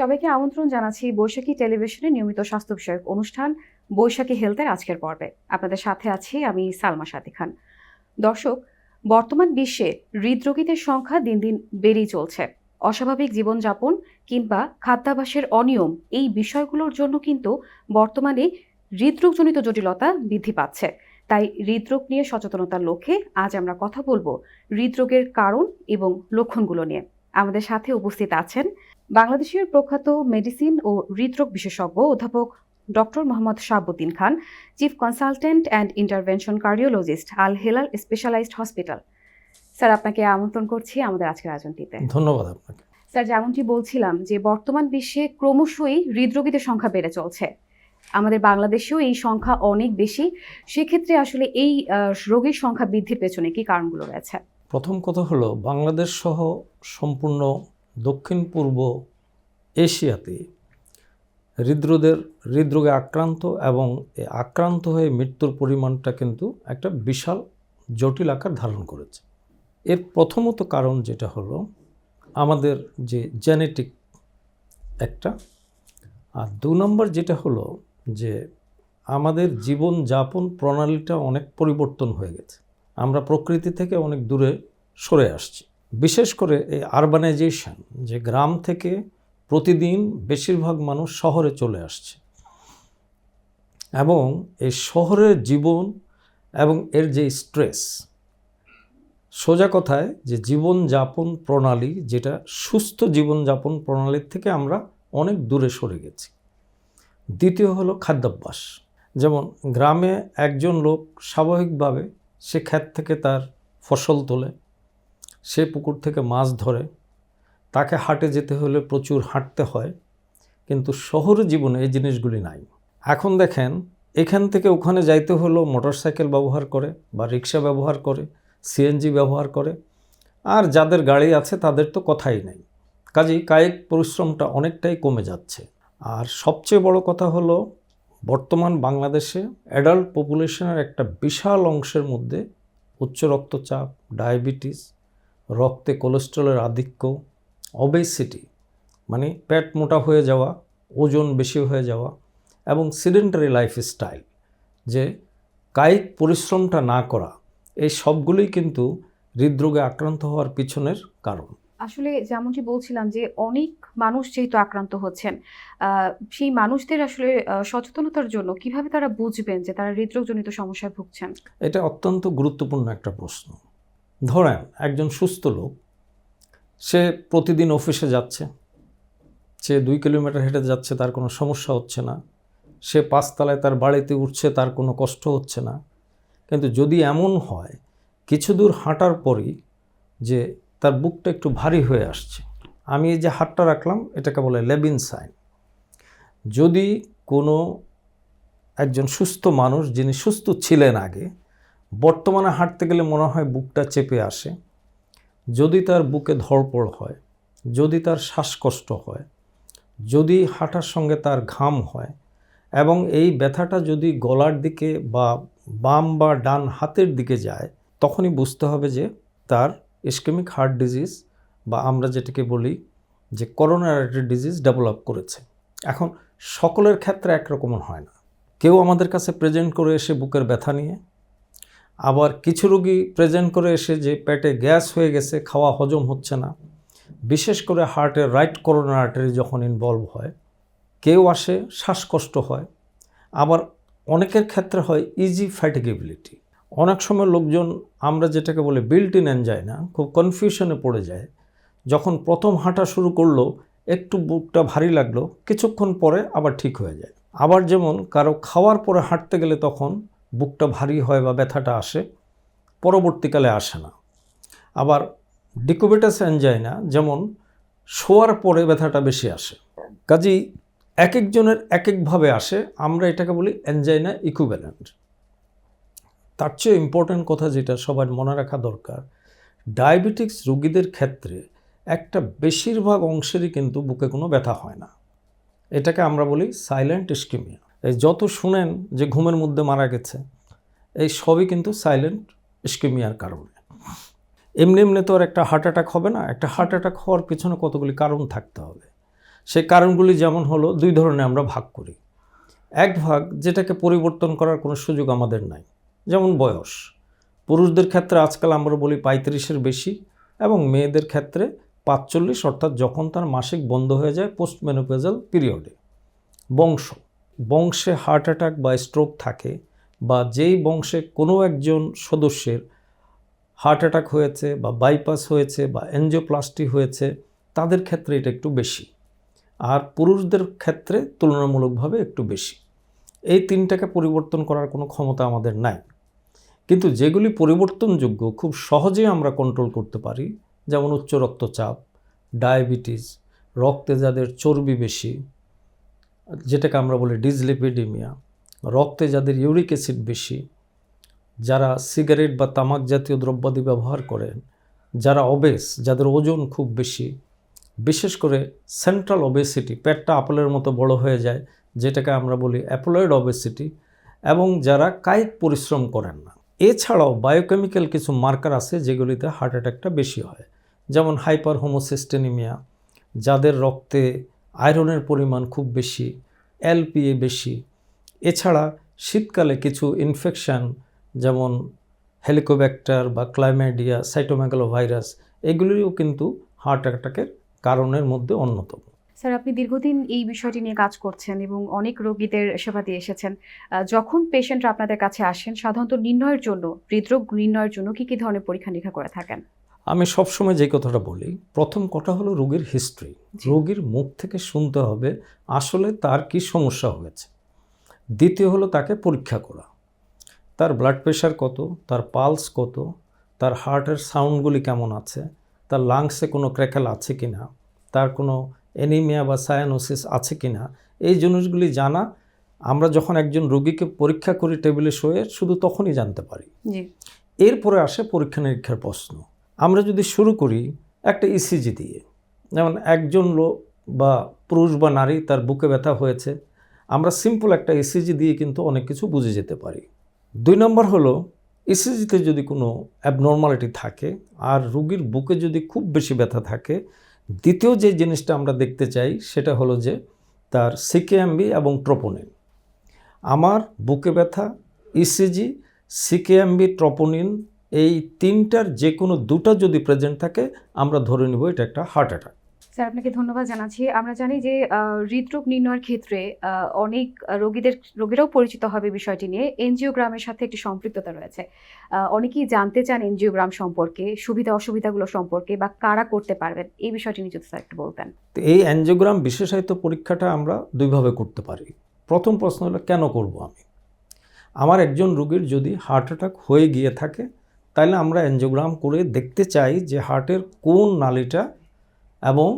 সবাইকে আমন্ত্রণ জানাচ্ছি বৈশাখী টেলিভিশনে নিয়মিত স্বাস্থ্য বিষয়ক অনুষ্ঠান, বৈশাখী হেলথের আজকের পর্বে। আপনাদের সাথে আছি আমি সালমা সাদি খান। দর্শক, বর্তমান বিশ্বে হৃদরোগীদের সংখ্যা দিন দিন বেড়েই চলছে। অস্বাভাবিক জীবনযাপন কিংবা খাদ্যাভ্যাসের অনিয়ম এই বিষয়গুলোর জন্য কিন্তু বর্তমানে হৃদরোগজনিত জটিলতা বৃদ্ধি পাচ্ছে। তাই হৃদরোগ নিয়ে সচেতনতার লক্ষ্যে আজ আমরা কথা বলব হৃদরোগের কারণ এবং লক্ষণগুলো নিয়ে। আমাদের সাথে উপস্থিত আছেন বাংলাদেশের প্রখ্যাত মেডিসিন ও হৃদরোগ বিশেষজ্ঞ অধ্যাপক doctor Mohammad Shahabuddin Khan chief consultant and intervention cardiologist Al Helal specialised hospital. Sir আপনাকে আমন্ত্রণ করছি আমাদের আজকের আয়োজনটিতে। ধন্যবাদ আপনাকে। স্যার যেমনটি বলছিলাম যে বর্তমান বিশ্বে ক্রমশই হৃদরোগীদের সংখ্যা বেড়ে চলছে। আমাদের বাংলাদেশেও এই সংখ্যা অনেক বেশি। সেক্ষেত্রে আসলে এই রোগীর সংখ্যা বৃদ্ধির পেছনে কি কারণগুলো রয়েছে? প্রথম কথা হলো বাংলাদেশ সহ সম্পূর্ণ দক্ষিণ পূর্ব এশিয়াতে হৃদরোগের হৃদরোগে আক্রান্ত এবং আক্রান্ত হয়ে মৃত্যুর পরিমাণটা কিন্তু একটা বিশাল জটিল আকার ধারণ করেছে। এর প্রথমত কারণ যেটা হলো, আমাদের যে জেনেটিক একটা, আর দু নম্বর যেটা হলো যে আমাদের জীবন যাপন প্রণালীটা অনেক পরিবর্তন হয়ে গেছে। আমরা প্রকৃতি থেকে অনেক দূরে সরে আসছি। বিশেষ করে এই আরবানাইজেশন যে গ্রাম থেকে প্রতিদিন বেশিরভাগ মানুষ শহরে চলে আসছে এবং এই শহরের জীবন এবং এর যে স্ট্রেস সোজা কথায় যে জীবনযাপন প্রণালী, যেটা সুস্থ জীবনযাপন প্রণালীর থেকে আমরা অনেক দূরে সরে গেছি। দ্বিতীয় হলো খাদ্যাভ্যাস। যেমন গ্রামে একজন লোক স্বাভাবিকভাবে সে ক্ষেত থেকে তার ফসল তোলে সে পুকুর থেকে মাছ ধরে। তাকে হাটে যেতে হলে প্রচুর হাঁটতে হয়, কিন্তু শহরের জীবনে এই জিনিসগুলি নাই। এখন দেখেন, এখান থেকে ওখানে যাইতে হলেও মোটরসাইকেল ব্যবহার করে বা রিক্সা ব্যবহার করে, সিএনজি ব্যবহার করে। আর যাদের গাড়ি আছে তাদের তো কথাই নেই। কাজেই কায়িক পরিশ্রমটা অনেকটাই কমে যাচ্ছে। আর সবচেয়ে বড় কথা হলো, বর্তমান বাংলাদেশে অ্যাডাল্ট পপুলেশনের একটা বিশাল অংশের মধ্যে উচ্চ রক্তচাপ ডায়াবেটিস রক্তে কোলেস্ট্রলের আধিক্য অবেসিটি মানে পেট মোটা হয়ে যাওয়া ওজন বেশি হয়ে যাওয়া এবং সিডেন্টারি লাইফস্টাইল যে কায়িক পরিশ্রমটা না করা এই সবগুলোই কিন্তু হৃদরোগে আক্রান্ত হওয়ার পিছনের কারণ। আসলে যেমনটি বলছিলাম যে অনেক মানুষ যেহেতু আক্রান্ত হচ্ছেন সেই মানুষদের আসলে সচেতনতার জন্য কীভাবে তারা বুঝবেন যে তারা হৃদরোগজনিত সমস্যায় ভুগছেন? এটা অত্যন্ত গুরুত্বপূর্ণ একটা প্রশ্ন। ধরেন, একজন সুস্থ লোক, সে প্রতিদিন অফিসে যাচ্ছে, সে দুই কিলোমিটার হেঁটে যাচ্ছে, তার কোনো সমস্যা হচ্ছে না, সে পাঁচতলায় তার বাড়িতে উঠছে, তার কোনো কষ্ট হচ্ছে না। কিন্তু যদি এমন হয়, কিছু দূর হাঁটার পরই যে তার বুকটা একটু ভারী হয়ে আসছে, আমি এই যে হাতটা রাখলাম, এটাকে বলে লেবিন সাইন। যদি কোনো একজন সুস্থ মানুষ, যিনি সুস্থ ছিলেন আগে বর্তমানে হাঁটতে গেলে মনে হয় বুকটা চেপে আসে। যদি তার বুকে ধরপড় হয়, যদি তার শ্বাসকষ্ট হয়, যদি হাঁটার সঙ্গে তার ঘাম হয় এবং এই ব্যথাটা যদি গলার দিকে বা বাম বা ডান হাতের দিকে যায়, তখনই বুঝতে হবে যে তার ইস্কেমিক হার্ট ডিজিজ বা আমরা যেটাকে বলি যে করোনারি ডিজিজ ডেভেলপ করেছে। এখন সকলের ক্ষেত্রে একরকম হয় না। কেউ আমাদের কাছে প্রেজেন্ট করে এসে বুকের ব্যথা নিয়ে আবার কিছু রোগী প্রেজেন্ট করে এসে যে পেটে গ্যাস হয়ে গেছে, খাওয়া হজম হচ্ছে না। বিশেষ করে হার্টের রাইট করোনা আর্টারি যখন ইনভলভ হয়, কেউ আসে, শ্বাসকষ্ট হয়। আবার অনেকের ক্ষেত্রে হয় ইজি ফ্যাটিগেবিলিটি অনেক সময় লোকজন, আমরা যেটাকে বলে বিল্ট ইন না, খুব কনফিউশনে পড়ে যায়। যখন প্রথম হাঁটা শুরু করল, একটু বুকটা ভারী লাগল, কিছুক্ষণ পরে আবার ঠিক হয়ে যায়। আবার যেমন কারও খাওয়ার পরে হাঁটতে গেলে তখন বুকটা ভারী হয় বা ব্যথাটা আসে, পরবর্তীকালে আসে না। আবার ডিকোবেটাস অ্যাঞ্জাইনা যেমন শোয়ার পরে ব্যথাটা বেশি আসে। কাজেই এক একজনের এক একভাবে আসে, আমরা এটাকে বলি অ্যাঞ্জাইনা ইকুইভ্যালেন্ট তার চেয়ে ইম্পর্ট্যান্ট কথা যেটা, সবার মনে রাখা দরকার, ডায়াবেটিক্স রোগীদের ক্ষেত্রে একটা বেশিরভাগ অংশেরই কিন্তু বুকে কোনো ব্যথা হয় না। এটাকে আমরা বলি সাইলেন্ট ইস্কিমিয়া এই যত শুনেন যে ঘুমের মধ্যে মারা গেছে, এই সবই কিন্তু সাইলেন্ট ইস্কিমিয়ার কারণে। এমনি এমনি তো আর একটা হার্ট অ্যাটাক হবে না, একটা হার্ট অ্যাটাক হওয়ার পিছনে কতগুলি কারণ থাকতে হবে। সেই কারণগুলি যেমন হলো, দুই ধরনের আমরা ভাগ করি। এক ভাগ যেটাকে পরিবর্তন করার কোনো সুযোগ আমাদের নাই, যেমন বয়স। পুরুষদের ক্ষেত্রে আজকাল আমরা বলি পঁয়ত্রিশের বেশি এবং মেয়েদের ক্ষেত্রে পাঁচচল্লিশ, অর্থাৎ যখন তার মাসিক বন্ধ হয়ে যায় পোস্ট মেনোপেজাল পিরিয়ডে বংশ। বংশে হার্ট অ্যাটাক বা স্ট্রোক থাকে বা যেই বংশে কোনো একজন সদস্যের হার্ট অ্যাটাক হয়েছে বা বাইপাস হয়েছে বা এনজিওপ্লাস্টি হয়েছে, তাদের ক্ষেত্রে এটা একটু বেশি। আর পুরুষদের ক্ষেত্রে তুলনামূলকভাবে একটু বেশি। এই তিনটাকে পরিবর্তন করার কোনো ক্ষমতা আমাদের নাই। কিন্তু যেগুলি পরিবর্তনযোগ্য, খুব সহজেই আমরা কন্ট্রোল করতে পারি, যেমন উচ্চ রক্তচাপ ডায়াবেটিস রক্তে যাদের চর্বি বেশি যেটাকে আমরা বলি ডিজলিপিডিমিয়া রক্তে যাদের ইউরিক অ্যাসিড বেশি, যারা সিগারেট বা তামাক জাতীয় দ্রব্যাদি ব্যবহার করেন, যারা অবেস যাদের ওজন খুব বেশি, বিশেষ করে সেন্ট্রাল ওবেসিটি পেটটা আপেলের মতো বড় হয়ে যায়, যেটাকে আমরা বলি অ্যাপোলয়েড ওবেসিটি এবং যারা কায়িক পরিশ্রম করেন না। এছাড়াও বায়োকেমিক্যাল কিছু মার্কার আছে যেগুলিতে হার্ট অ্যাটাকটা বেশি হয়, যেমন হাইপার হোমোসিস্টেনিমিয়া যাদের রক্তে আয়রনের পরিমাণ খুব বেশি, এলপিএ বেশি। এছাড়া শীতকালে কিছু ইনফেকশান যেমন হেলিকোব্যাক্টার বা ক্লাইমেডিয়া সাইটোমেগালো ভাইরাস এগুলিও কিন্তু হার্ট অ্যাটাকের কারণের মধ্যে অন্যতম। স্যার, আপনি দীর্ঘদিন এই বিষয়টি নিয়ে কাজ করছেন এবং অনেক রোগীদের সেবা দিয়ে এসেছেন। যখন পেশেন্টরা আপনাদের কাছে আসেন, সাধারণত নির্ণয়ের জন্য, হৃদরোগ নির্ণয়ের জন্য কি কি ধরনের পরীক্ষা নিরীক্ষা করে থাকেন? আমি সবসময় যে কথাটা বলি প্রথম কথা হলো রোগীর হিস্ট্রি। রোগীর মুখ থেকে শুনতে হবে আসলে তার কি সমস্যা হয়েছে। দ্বিতীয় হলো তাকে পরীক্ষা করা। তার ব্লাড প্রেশার কত তার পালস কত তার হার্টের সাউন্ডগুলি কেমন আছে তার লাংসে কোনো ক্র্যাকেল আছে কি না তার কোনো অ্যানিমিয়া বা সায়ানোসিস আছে কি না এই জিনিসগুলি জানা। আমরা যখন একজন রোগীকে পরীক্ষা করি টেবিলে শুয়ে শুধু তখনই জানতে পারি। এরপরে আসে পরীক্ষা নিরীক্ষার প্রশ্ন। আমরা যদি শুরু করি একটা ইসিজি দিয়ে, যেমন একজন লোক বা পুরুষ বা নারী তার বুকে ব্যথা হয়েছে, আমরা সিম্পল একটা ইসিজি দিয়ে কিন্তু অনেক কিছু বুঝে যেতে পারি। দুই নম্বর হলো ইসিজিতে যদি কোনো অ্যাবনর্মালিটি থাকে আর রুগীর বুকে যদি খুব বেশি ব্যথা থাকে, দ্বিতীয় যে জিনিসটা আমরা দেখতে চাই সেটা হলো যে তার সিকেএমবি এবং ট্রোপোনিন আমার বুকে ব্যথা ইসিজি সিকেএমবি ট্রপোনিন এই তিনটার যে কোনো দুটো যদি প্রেজেন্ট থাকে আমরা ধরে নেব এটা একটা হার্ট অ্যাটাক স্যার আপনাকে ধন্যবাদ জানাচ্ছি। আমরা জানি যে হৃদরোগ নির্ণয়ের ক্ষেত্রে অনেক রোগীদের রোগীরাও পরিচিত হবে বিষয়টি নিয়ে। এনজিওগ্রামের সাথে একটি সম্পৃক্ততা রয়েছে। অনেকেই জানতে চান এনজিওগ্রাম সম্পর্কে সুবিধা অসুবিধাগুলো সম্পর্কে বা কারা করতে পারবেন। এই বিষয়টি নিয়ে যদি স্যার একটু বলতেন। তো এই অ্যাঞ্জিওগ্রাম বিশেষায়িত পরীক্ষাটা আমরা দুইভাবে করতে পারি। প্রথম প্রশ্ন হলো কেন করব আমি? আমার একজন রোগীর যদি হার্ট অ্যাটাক হয়ে গিয়ে থাকে তাহলে আমরা অ্যাঞ্জিওগ্রাম করে দেখতে চাই যে হার্টের কোন নালিটা এবং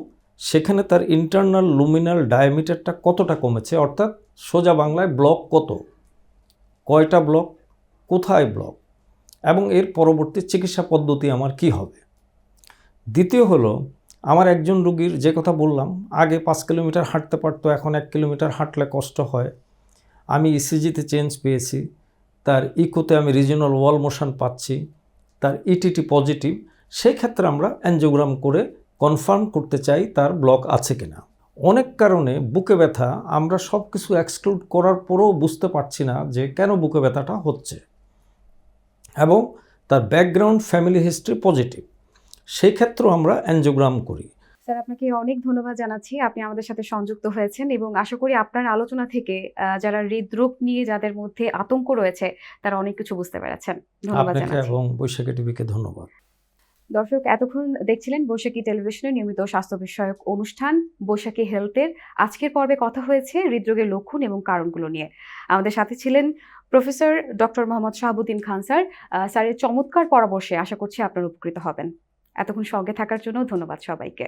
সেখানে তার ইন্টারনাল লুমিনাল ডায়ামিটারটা কতটা কমেছে, অর্থাৎ সোজা বাংলায় ব্লক কত? কয়টা ব্লক কোথায় ব্লক এবং এর পরবর্তী চিকিৎসা পদ্ধতি আমার কি হবে? দ্বিতীয় হলো, আমার একজন রুগীর যে কথা বললাম, আগে পাঁচ কিলোমিটার হাঁটতে পারতো, এখন এক কিলোমিটার হাঁটলে কষ্ট হয়। আমি ইসিজিতে চেঞ্জ পেয়েছি, তার ইকোতে আমি রিজিনাল ওয়াল মোশন পাচ্ছি। তার ইটিটি পজিটিভ সেই ক্ষেত্রে আমরা অ্যানজিওগ্রাম করে কনফার্ম করতে চাই তার ব্লক আছে কি না অনেক কারণে বুকে ব্যথা আমরা সব কিছু এক্সক্লুড করার পরেও বুঝতে পারছি না যে কেন বুকে ব্যথাটা হচ্ছে। এবং তার ব্যাকগ্রাউন্ড ফ্যামিলি হিস্ট্রি পজিটিভ সেই ক্ষেত্রেও আমরা অ্যানজিওগ্রাম করি। স্যার আপনাকে অনেক ধন্যবাদ জানাচ্ছি। আপনি আমাদের সাথে সংযুক্ত হয়েছেন এবং আশা করি আপনার আলোচনা থেকে যারা হৃদরোগ নিয়ে যাদের মধ্যে আতঙ্ক রয়েছে তারা অনেক কিছু বুঝতে পেরেছেন। ধন্যবাদ জানাচ্ছি। এবং বৈশাখী টিভিকে ধন্যবাদ। দর্শক এতক্ষণ দেখছিলেন বৈশাখী টেলিভিশনের নিয়মিত স্বাস্থ্য বিষয়ক অনুষ্ঠান বৈশাখী হেলথের। আজকের পর্বে কথা হয়েছে হৃদরোগের লক্ষণ এবং কারণগুলো নিয়ে। আমাদের সাথে ছিলেন professor doctor Mohammad Shahabuddin Khan sir. স্যারের চমৎকার পরামর্শে আশা করছি আপনারা উপকৃত হবেন। এতক্ষণ সঙ্গে থাকার জন্য ধন্যবাদ সবাইকে।